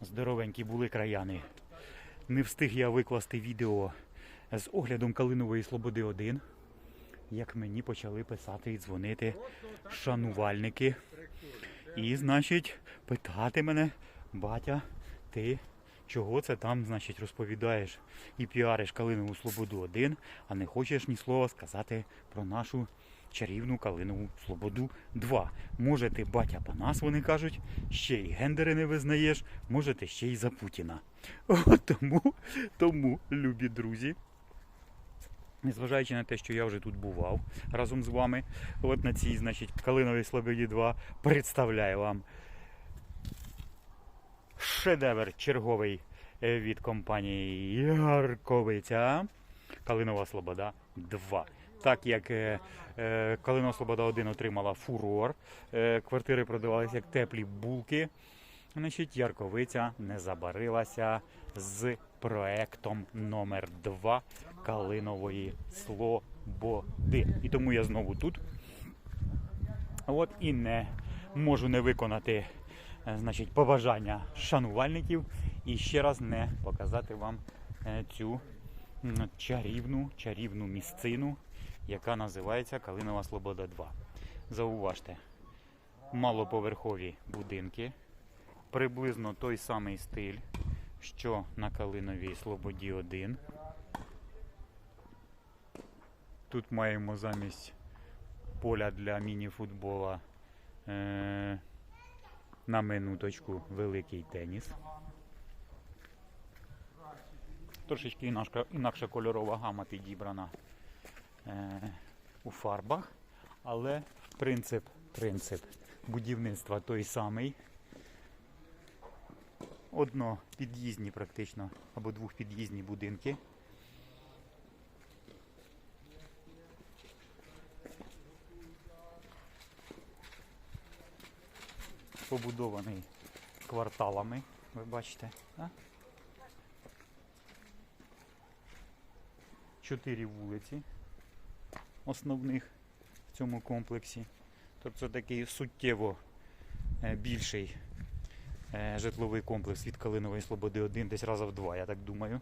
Здоровенькі були краяни. Не встиг я викласти відео з оглядом Калинової Слободи 1, як мені почали писати і дзвонити шанувальники. І, значить, питати мене, батя, ти чого це там, значить, розповідаєш і піариш Калинову Слободу 1, а не хочеш ні слова сказати про нашу чарівну Калинову Слободу 2. Може ти, батя Панас, вони кажуть, ще й гендери не визнаєш, може ти ще й за Путіна. От тому, тому, любі друзі, Незважаючи на те, що я вже тут бував разом з вами, от на цій, значить, Калиновій Слободі 2 представляю вам шедевр черговий е, від компанії Ярковиця. Калинова Слобода 2. Так як е, е, Слобода 1 отримала фурор, е, квартири продавалися як теплі булки. Значить, Ярковиця не забарилася з проектом номер 2 Калинової Слободи. І тому я знову тут. От і не можу не виконати значить, побажання шанувальників і ще раз не показати вам цю чарівну, чарівну місцину, яка називається Калинова Слобода 2. Зауважте, малоповерхові будинки, приблизно той самий стиль, що на Калиновій Слободі 1. Тут маємо замість поля для міні-футбола е- на минуточку великий теніс. Трошечки інакша, інакша кольорова гама підібрана у фарбах, але принцип, принцип будівництва той самий. Одно під'їзні практично або двохпід'їзні будинки. побудований кварталами, ви бачите. А? Чотири вулиці основних в цьому комплексі. Тобто це такий суттєво е, більший е, житловий комплекс від Калинової Слободи 1 десь раза в два, я так думаю.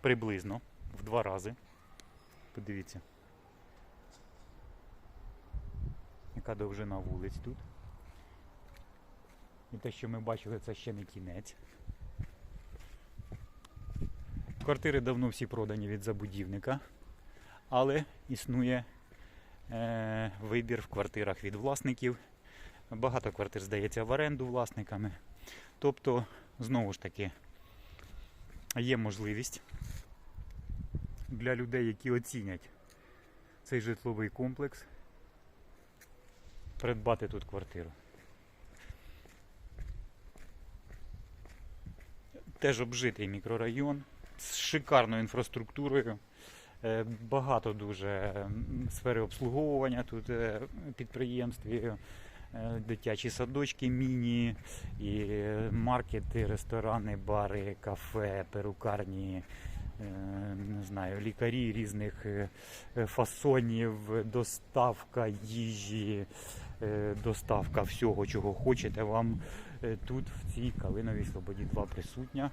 Приблизно в два рази. Подивіться. Яка довжина вулиць тут. І те, що ми бачили, це ще не кінець. Квартири давно всі продані від забудівника, але існує е, вибір в квартирах від власників. Багато квартир здається в оренду власниками. Тобто, знову ж таки, є можливість для людей, які оцінять цей житловий комплекс, придбати тут квартиру. Теж обжитий мікрорайон з шикарною інфраструктурою. Е, Багато дуже сфери обслуговування тут е, підприємстві, е, дитячі садочки, міні, і маркети, ресторани, бари, кафе, перукарні, не знаю, лікарі різних фасонів, доставка їжі, доставка всього, чого хочете. Вам тут, в цій Калиновій Слободі 2 присутня.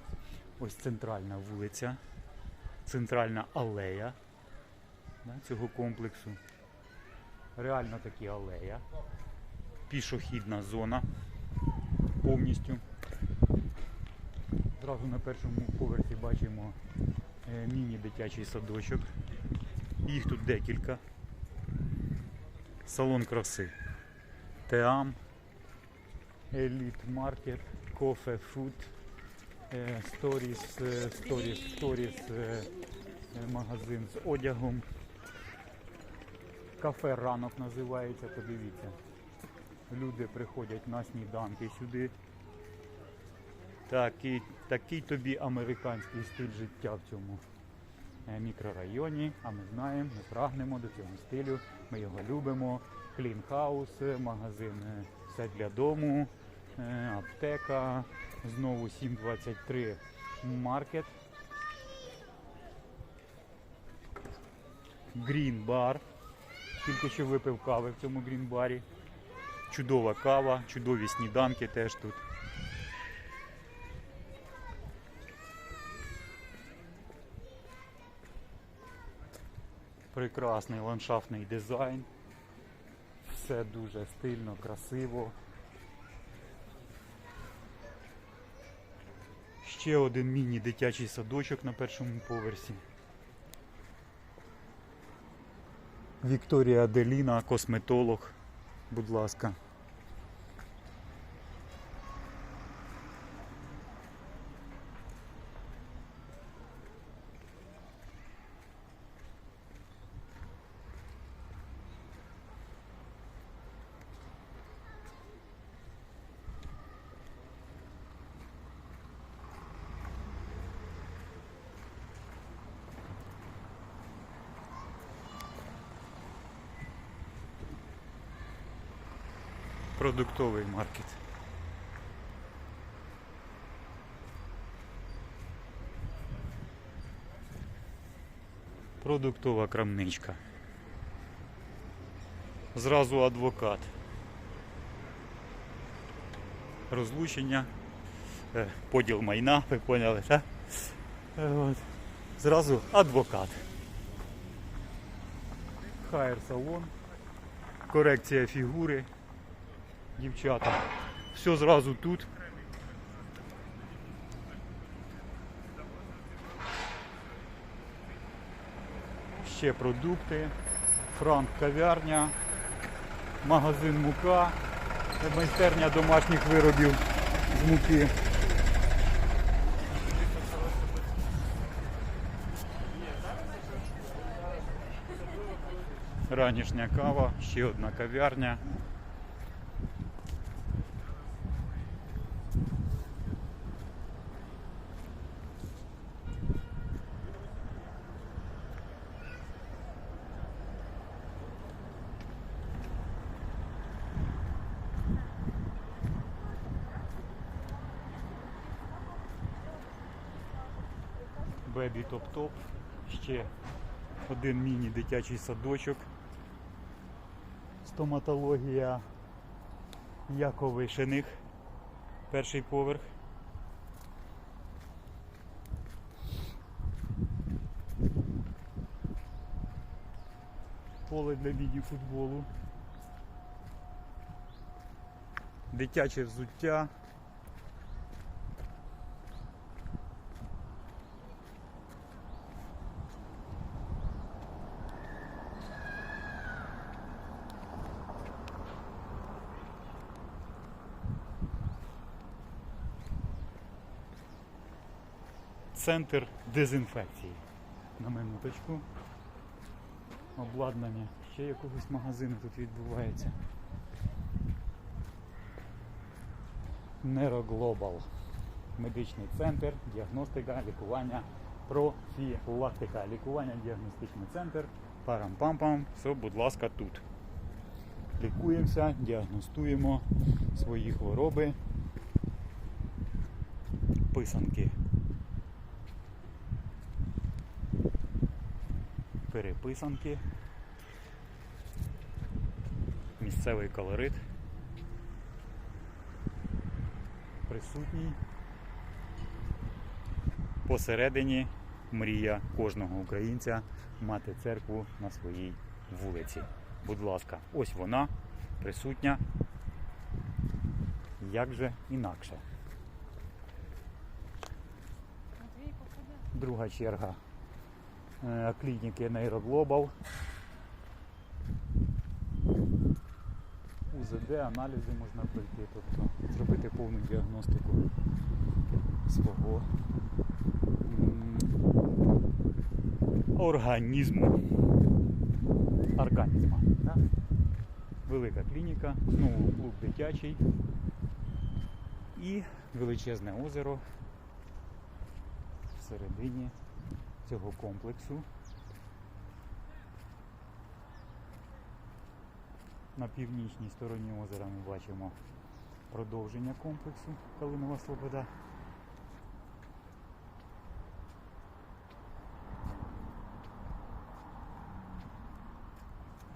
Ось центральна вулиця, центральна алея да, цього комплексу. Реально таки алея. Пішохідна зона повністю. Зразу на першому поверсі бачимо е, міні-дитячий садочок. Їх тут декілька. Салон краси. Теам, Еліт Маркет, Кофе Фуд, Сторіс, е, Сторіс, Сторіс, е, е, магазин з одягом. Кафе ранок називається, подивіться. Люди приходять на сніданки сюди. Такий, такий тобі американський стиль життя в цьому е, мікрорайоні. А ми знаємо, ми прагнемо до цього стилю. Ми його любимо. Клін хаус, магазин е, все для дому, е, Е, аптека, знову 7,23 маркет. Грін бар. Тільки що випив кави в цьому грінбарі. Чудова кава, чудові сніданки теж тут. Прекрасний ландшафтний дизайн. Все дуже стильно, красиво. Ще один міні-дитячий садочок на першому поверсі. Вікторія Аделіна, косметолог. Будь ласка. Продуктовий маркет. Продуктова крамничка. Зразу адвокат. Розлучення, е, поділ майна, ви поняли, так? Е, От. Зразу адвокат. Хайер салон, корекція фігури дівчата. Все зразу тут. Ще продукти, франк кав'ярня, магазин мука, майстерня домашніх виробів з муки. Ранішня кава, ще одна кав'ярня. Бебі Топ-Топ. Ще один міні-дитячий садочок. Стоматологія Яковишиних. Перший поверх. Поле для міні-футболу. Дитяче взуття. Центр дезінфекції. На минуточку. Обладнання. Ще якогось магазину тут відбувається. Нейроглобал. Медичний центр, діагностика, лікування, профілактика. Лікування, діагностичний центр. Парам-пам-пам. Все, будь ласка, тут. Лікуємося, діагностуємо свої хвороби. Писанки. Переписанки, місцевий колорит присутній. Посередині мрія кожного українця мати церкву на своїй вулиці. Будь ласка, ось вона присутня. Як же інакше? Друга черга е, клініки Нейроглобал. УЗД, аналізи можна пройти, тобто зробити повну діагностику свого організму. Організма. Да? Велика клініка, знову клуб дитячий і величезне озеро всередині цього комплексу. На північній стороні озера ми бачимо продовження комплексу Калинова Слобода.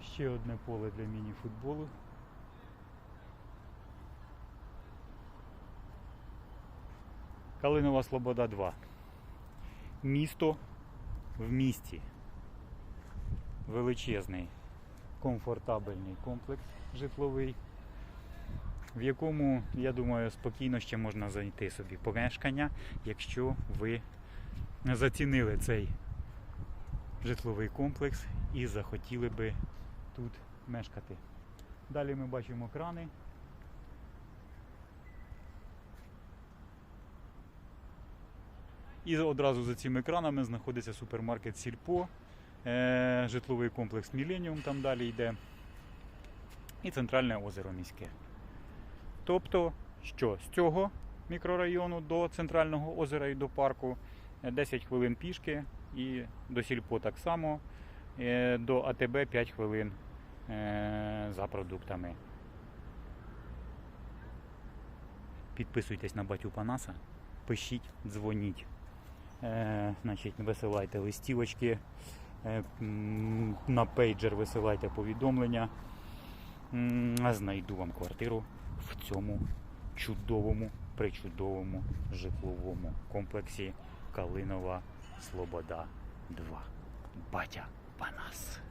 Ще одне поле для міні-футболу. Калинова Слобода 2. Місто в місті. величезний комфортабельний комплекс житловий, в якому, я думаю, спокійно ще можна знайти собі помешкання, якщо ви зацінили цей житловий комплекс і захотіли би тут мешкати. Далі ми бачимо крани. І одразу за цими кранами знаходиться супермаркет Сільпо, е, житловий комплекс Міленіум там далі йде. І центральне озеро міське. Тобто, що з цього мікрорайону до центрального озера і до парку е, 10 хвилин пішки, і до Сільпо так само, е, до АТБ 5 хвилин е, за продуктами. Підписуйтесь на батю Панаса, пишіть, дзвоніть. Е, значить, висилайте листівочки, е, на пейджер висилайте повідомлення. Знайду вам квартиру в цьому чудовому, причудовому житловому комплексі Калинова Слобода 2. Батя Панас.